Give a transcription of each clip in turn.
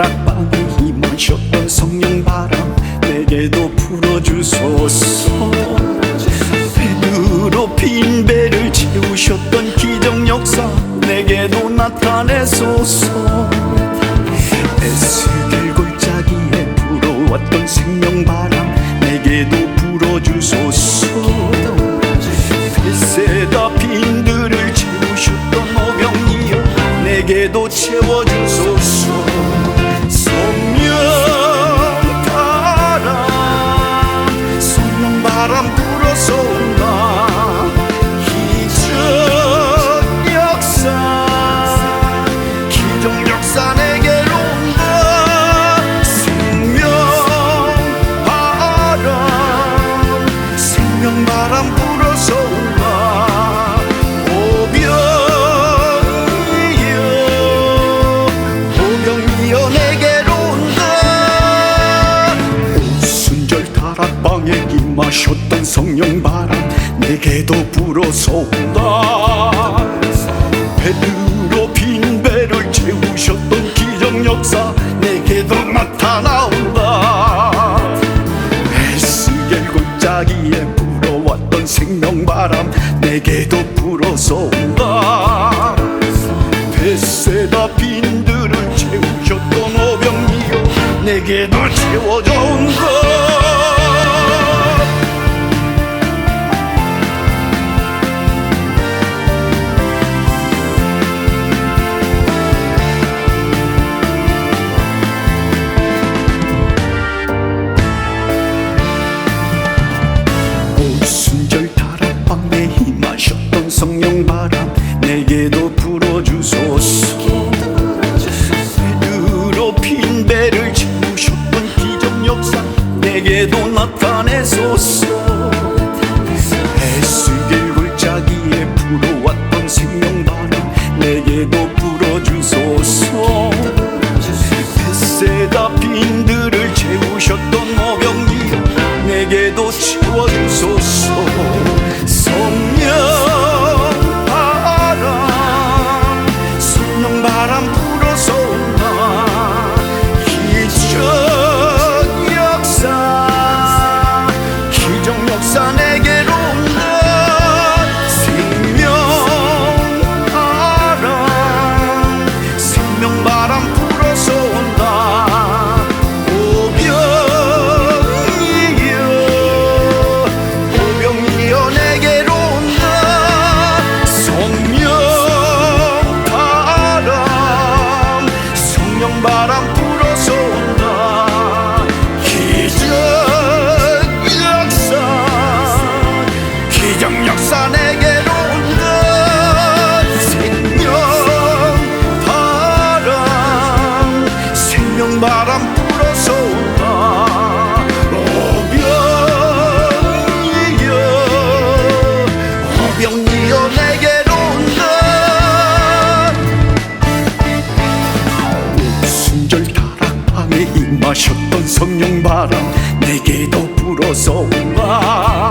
다락방에 임하셨던 성령 바람 내게도 풀어주소서. 베드로 빈 배를 채우셨던 기적 역사 내게도 나타내소서. 에스겔 골짜기에 불어왔던 생명 바람 내게도 불어주소서. 세다 빈들을 채우셨던 오병이여 내게도 채워주 다락방에 임하셨던 성령 바람 내게도 불어서 온다. 배으로 빈 배를 채우셨던 기적 역사 내게도 나타나온다. 에스겔 골짜기에 불어왔던 생명 바람 내게도 불어서 온다. 뱃세다 빈들을 채우셨던 오병이여 내게도 채워져 온다 내게도 나타내소서 에스겔 골짜기에 불어왔던 생명바람 내게도 불어주소서 햇세다 빈들을 채우셨던 오병이여 내게도 채워 다락방에 임하셨던 성령 바람 내게도 불어서 온다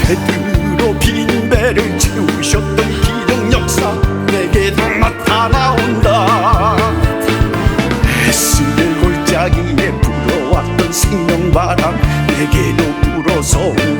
배들로 빈 배를 채우셨던 기적 역사 내게도 나타나온다. 에스겔 골짜기에 불어왔던 생명 바람 내게도 불어서 온다